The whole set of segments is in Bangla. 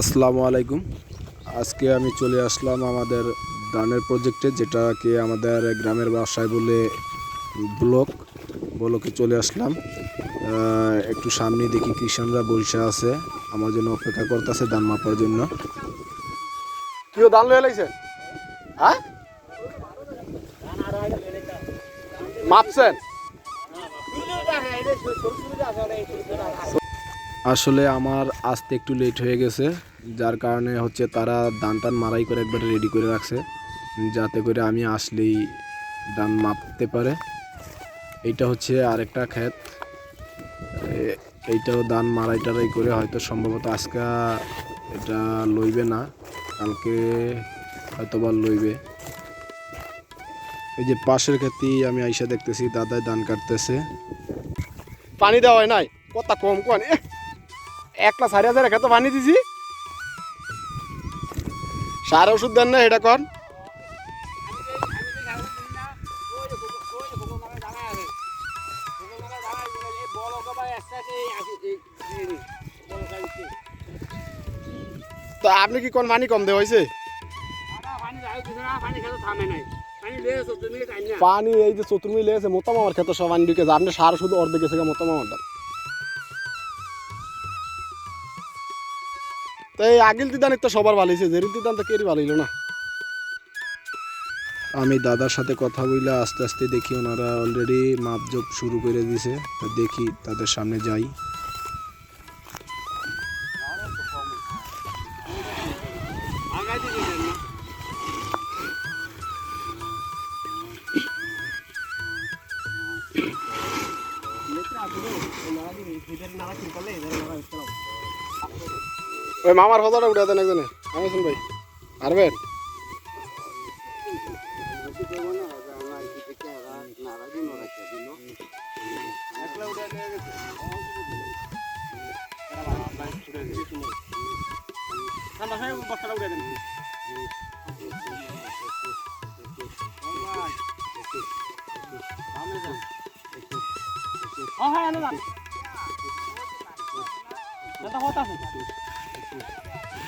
আসসালামু আলাইকুম। আজকে আমি চলে আসলাম আমাদের ধানের প্রজেক্টে যেটাকে আমাদের গ্রামের বাসায় বলে ব্লক ব্লকে চলে আসলাম। একটু সামনে দেখি কৃষকরা বসে আছে, আমার জন্য অপেক্ষা করতেছে ধান মাপার জন্য। ধান লয়ে লাইছে? হ্যাঁ? মাপছেন? আসলে আমার আসতে একটু লেট হয়ে গেছে, যার কারণে হচ্ছে তারা ধান টান মারাই করে একবারে রেডি করে রাখছে, যাতে করে আমি আসলেই দান মাপতে পারে। এইটা হচ্ছে আরেকটা ক্ষেত এইটাও দান মারাই টারাই করে হয়তো সম্ভবত আজকে এটা লইবে না, কালকে হয়তো বা লইবে। এই যে পাশের ক্ষেতেই আমি আইসা দেখতেছি, দাদাই ধান কাটতেছে। পানি দেওয়া হয় নাই কত কম কোন একটা সাড়ে হাজার একা তো পানি দিছি। সার ওষুধ দেন না, এটা কন। তো আপনি কি কোন পানি কম দেওয়া হয়েছে? পানি এই যে চতুর্মি লেগেছে মোতাম আমার খেতে সব পানি ঢুকেছে আপনি সার শুধু অর্ধেক গেছে মোতাম আমারটা তো এই আগিল দিদান তো সবার ভালো হয়েছে জেরুল দিদান তো কেরই ভালো না। আমি দাদার সাথে কথা বলে আস্তে আস্তে দেখি ওনারা অলরেডি মাপজোপ শুরু করে দিছে। তো দেখি তাদের সামনে যাই। ওই মামার ফটোটা উঠে দেন একজনে। আমি শুন ভাই। নুন্টু বাংলা তো ভালো হয়েছিল নুন্টু বাংলারে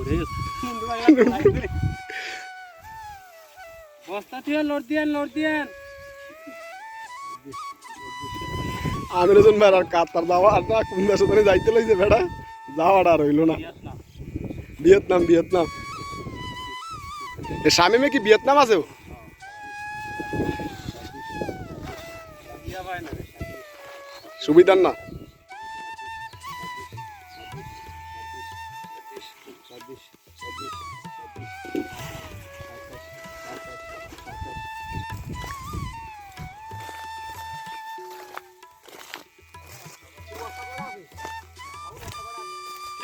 উঠে গেছে। বস্তা দিয়ে লোড দিয়ে লোড দিয়ে আমি রজন ভাই আর কাতার যাওয়া আর কোন দেশে যাইতে লইছে বেড়া যাওয়াটা আর হইল না। Vietnam Vietnam. স্বামী কি ভিয়েতনাম আছে? সুবিধার না।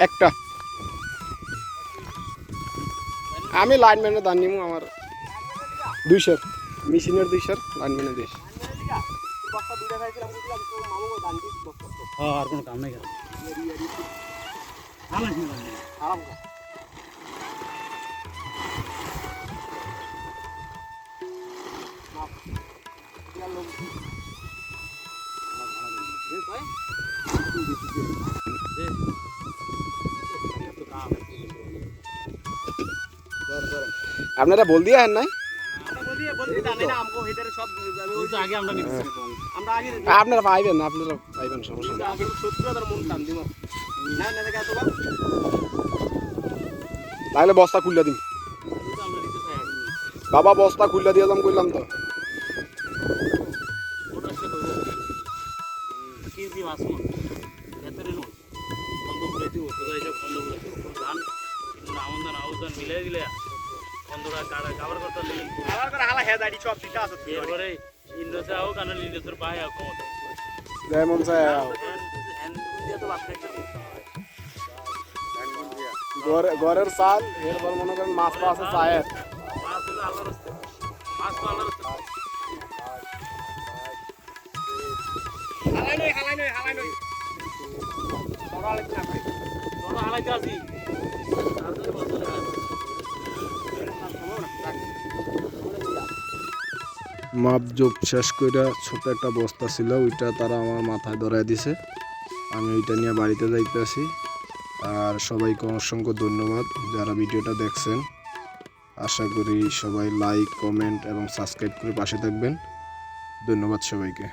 একটা। আমি লাইনম্যানের দান নিব আমার দুইশোর মেশিনের দুইশোর লাইনম্যানের দুইশো আর কোনো কাম আপনারা বল দিয়ে নাই? আপনারা পাইবেন না আপনারা পাইবেন সমস্যা তাহলে বস্তা খুললা দিন। বাবা বস্তা খুললা দিয়ে দাম করলাম তো। মিলাই দিলে বন্ধুরা কারা কাবার করতে লেগে করে হালা হেদ আইডি সব দিতে এরপরে ভাই যেমন চাই ঘরে- ঘরের চাল এরপর মনে করেন মাছ তো আছে চায়ের। মাছ হলো আল্লাহর রাস্তা। মাছ আল্লাহর রাস্তা। হালাই নই হালাই নই হালাই নই। বড় আলে না ভাই তোরা হালাইতে আসি আর তোর বছর মাপ জোপ শেষ করে ছোট একটা বস্তা ছিল, ওইটা তারা আমার মাথায় ধরাই দিছে। আমি ওইটা নিয়ে বাড়িতে যাইতে আসি। আর সবাইকে অসংখ্য ধন্যবাদ যারা ভিডিওটা দেখছেন। আশা করি সবাই লাইক কমেন্ট এবং সাবস্ক্রাইব করে পাশে থাকবেন। ধন্যবাদ সবাইকে।